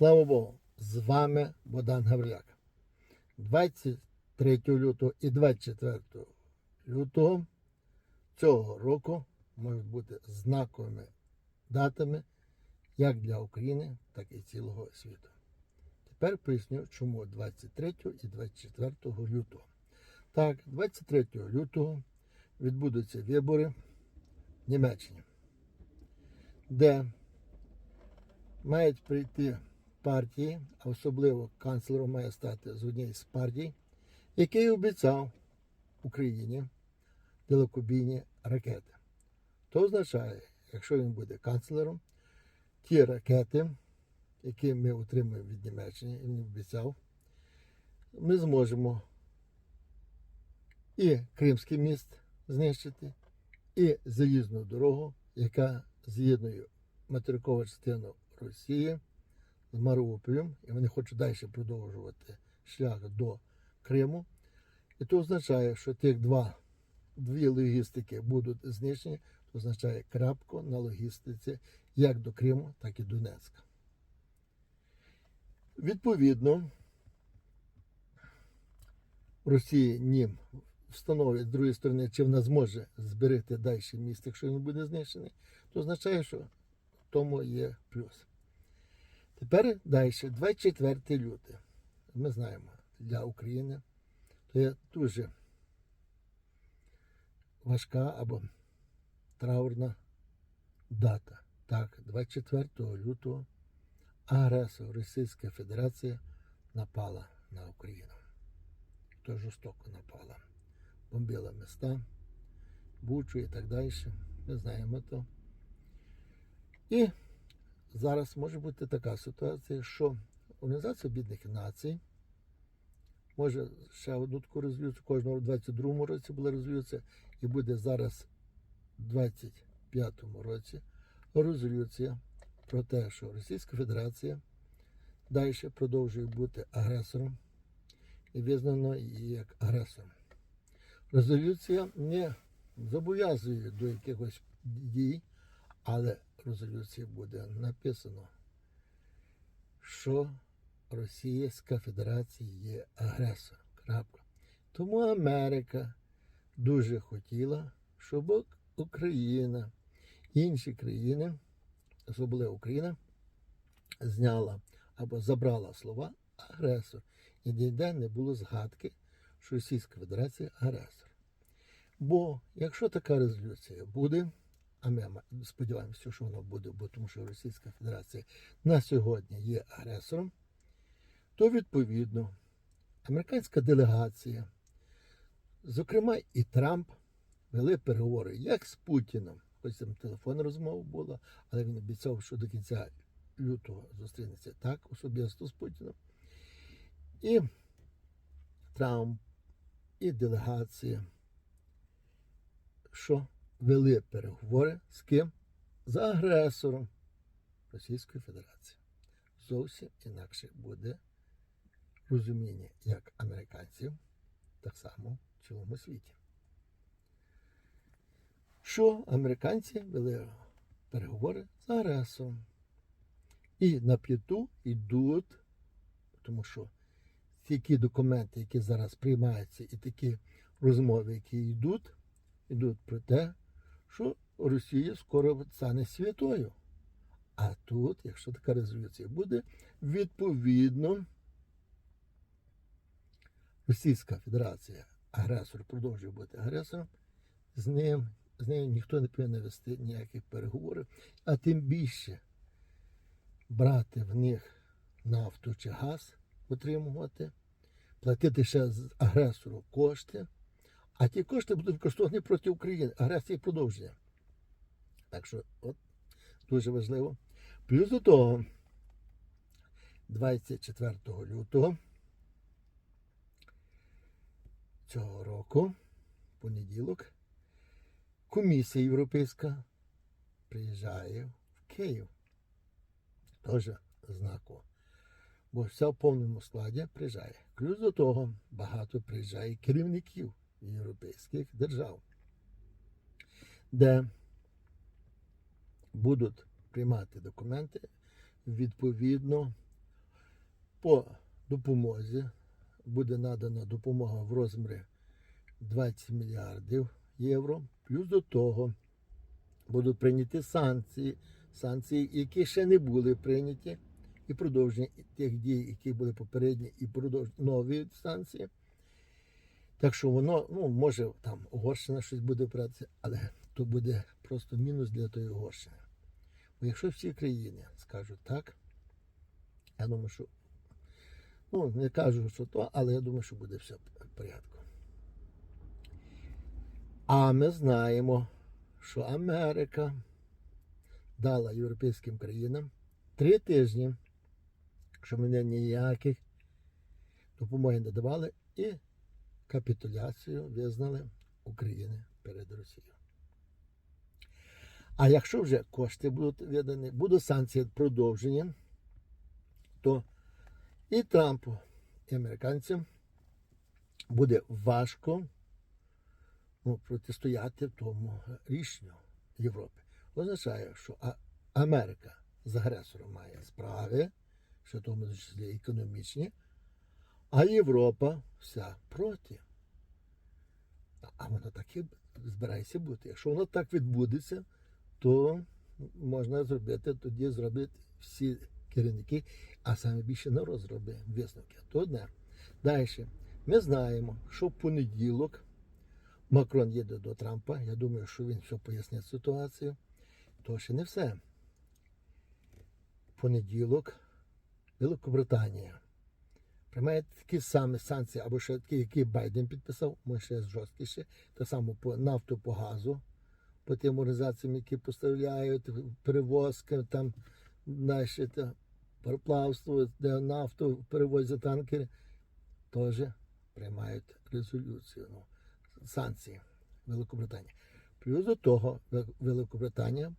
Слава Богу, з вами Богдан Гавриляк. 23 лютого і 24 лютого цього року можуть бути знаковими датами як для України, так і цілого світу. Тепер поясню, чому 23 і 24 лютого. Так, 23 лютого відбудуться вибори в Німеччині, де мають прийти партії, а особливо канцлером має стати з однієї з партій, який обіцяв Україні далекобійні ракети. То означає, якщо він буде канцлером, ті ракети, які ми отримуємо від Німеччини, він обіцяв, ми зможемо і Кримський міст знищити, і заїзну дорогу, яка з'єднує материкову частину Росії з Маріуполем, і вони хочуть далі продовжувати шлях до Криму. І це означає, що тих два, дві логістики будуть знищені, це означає крапку на логістиці як до Криму, так і Донецька. Відповідно, Росії нім встановить з другої сторони, чи вона зможе зберегти далі міст, якщо він буде знищений, то означає, що в тому є плюс. Тепер далі, 24 люте. Ми знаємо, для України то є дуже важка або траурна дата. Так, 24 лютого агресор Російська Федерація напала на Україну. То жорстоко напала. Бомбила міста, Бучу і так далі. Ми знаємо то. І зараз може бути така ситуація, що Організація Об'єднаних Націй може ще одну таку розвіються, кожного в 22-му році була розвіються, і буде зараз в 25-му році резолюція про те, що Російська Федерація далі продовжує бути агресором і визнано її як агресором. Резолюція не зобов'язує до якихось дій, але резолюції буде написано, що Російська Федерація є агресор. Крапка. Тому Америка дуже хотіла, щоб Україна, інші країни, особливо Україна, зняла або забрала слова агресор. І ніде не було згадки, що Російська Федерація агресор. Бо якщо така резолюція буде, а ми сподіваємося, що воно буде, бо тому що Російська Федерація на сьогодні є агресором, то відповідно американська делегація, зокрема і Трамп, вели переговори як з Путіном, хоч там телефонна розмова була, але він обіцяв, що до кінця лютого зустрінеться так особисто з Путіном. І Трамп, і делегація, що вели переговори з ким? З агресором Російської Федерації. Зовсім інакше буде розуміння як американців, так само в цілому світі. Що американці вели переговори з агресором. І на п'яту йдуть, тому що такі документи, які зараз приймаються, і такі розмови, які йдуть, йдуть про те, що Росія скоро стане святою. А тут, якщо така резолюція буде, відповідно Російська Федерація, агресор продовжує бути агресором, з ним, з нею ніхто не повинен вести ніяких переговорів, а тим більше брати в них нафту чи газ, отримувати, платити ще з агресору кошти, а ті кошти будуть використані проти України. Агресія продовжує. Так що, от дуже важливо. Плюс до того, 24 лютого цього року, понеділок, комісія європейська приїжджає в Київ. Теж знаково. Бо вся в повному складі приїжджає. Плюс до того багато приїжджає керівників європейських держав, де будуть приймати документи відповідно по допомозі буде надана допомога в розмірі 20 мільярдів євро. Плюс до того будуть прийняті санкції, санкції, які ще не були прийняті, і продовження тих дій, які були попередні, і продовження нові санкції. Так що воно, ну, може, там Угорщина щось буде братися, але то буде просто мінус для тої Угорщини. Бо якщо всі країни скажуть так, я думаю, що ну, не кажу, що то, але я думаю, що буде все в порядку. А ми знаємо, що Америка дала європейським країнам три тижні, щоб вони ніяких допомоги не давали, і капітуляцію визнали України перед Росією. А якщо вже кошти будуть видані, будуть санкції продовжені, то і Трампу, і американцям буде важко ну, протистояти тому рішенню Європи. Означає, що Америка з агресором має справи, що в тому числі економічні, а Європа вся проти. А воно так і збирається бути. Якщо воно так відбудеться, то можна зробити, тоді зробити всі керівники, а саме більше народ зробить висновки. То одне. Далі. Ми знаємо, що в понеділок Макрон їде до Трампа. Я думаю, що він все пояснить ситуацію. То ще не все. Понеділок Великобританія приймає такі самі санкції, або ще такі, які Байден підписав, може ще жорсткіше, так само по нафту, по газу, по тим організаціям, які поставляють перевозки, там наші пароплавство, де нафту перевозять танкери, теж приймають резолюцію, ну, санкції Великобританії. Плюс до того Великобританія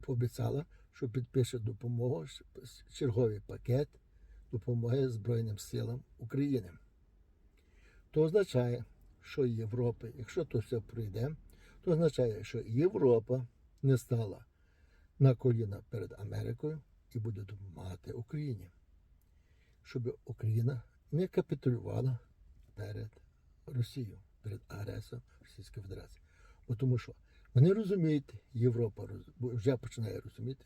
пообіцяла, що підпише допомогу, черговий пакет допомоги Збройним силам України. То означає, що Європа, якщо то все пройде, то означає, що Європа не стала на коліна перед Америкою і буде допомагати Україні, щоб Україна не капітулювала перед Росією, перед агресором Російської Федерації. Бо тому що вони розуміють, Європа вже починає розуміти,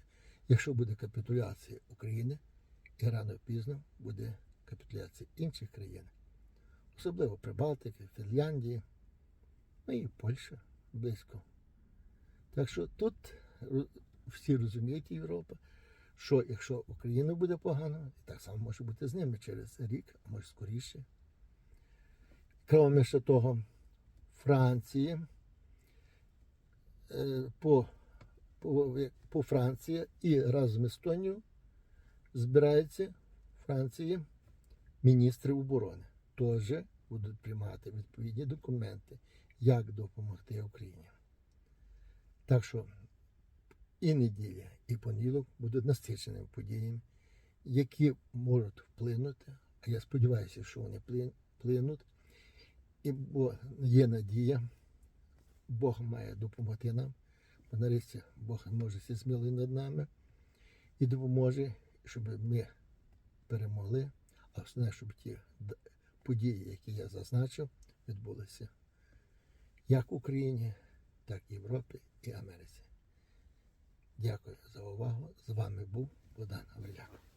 якщо буде капітуляція України, і рано пізно буде капітуляція інших країн, особливо Прибалтики, Фінляндії, ну і Польща близько. Так що тут всі розуміють Європа, що якщо Україна буде погано, і так само може бути з ними через рік, а може скоріше. Крім ще того, Франції е, по, по, по Франції і разом з Естонією збираються Франції міністри оборони. Теж будуть приймати відповідні документи, як допомогти Україні. Так що і неділя, і понеділок будуть насиченими подіями, які можуть вплинути, а я сподіваюся, що вони вплинуть, і бо є надія, Бог має допомогти нам, бо нарешті Бог може зі смілий над нами і допоможе, щоб ми перемогли, а основне, щоб ті події, які я зазначив, відбулися як в Україні, так і в Європі і Америці. Дякую за увагу. З вами був Богдан Гавриляк.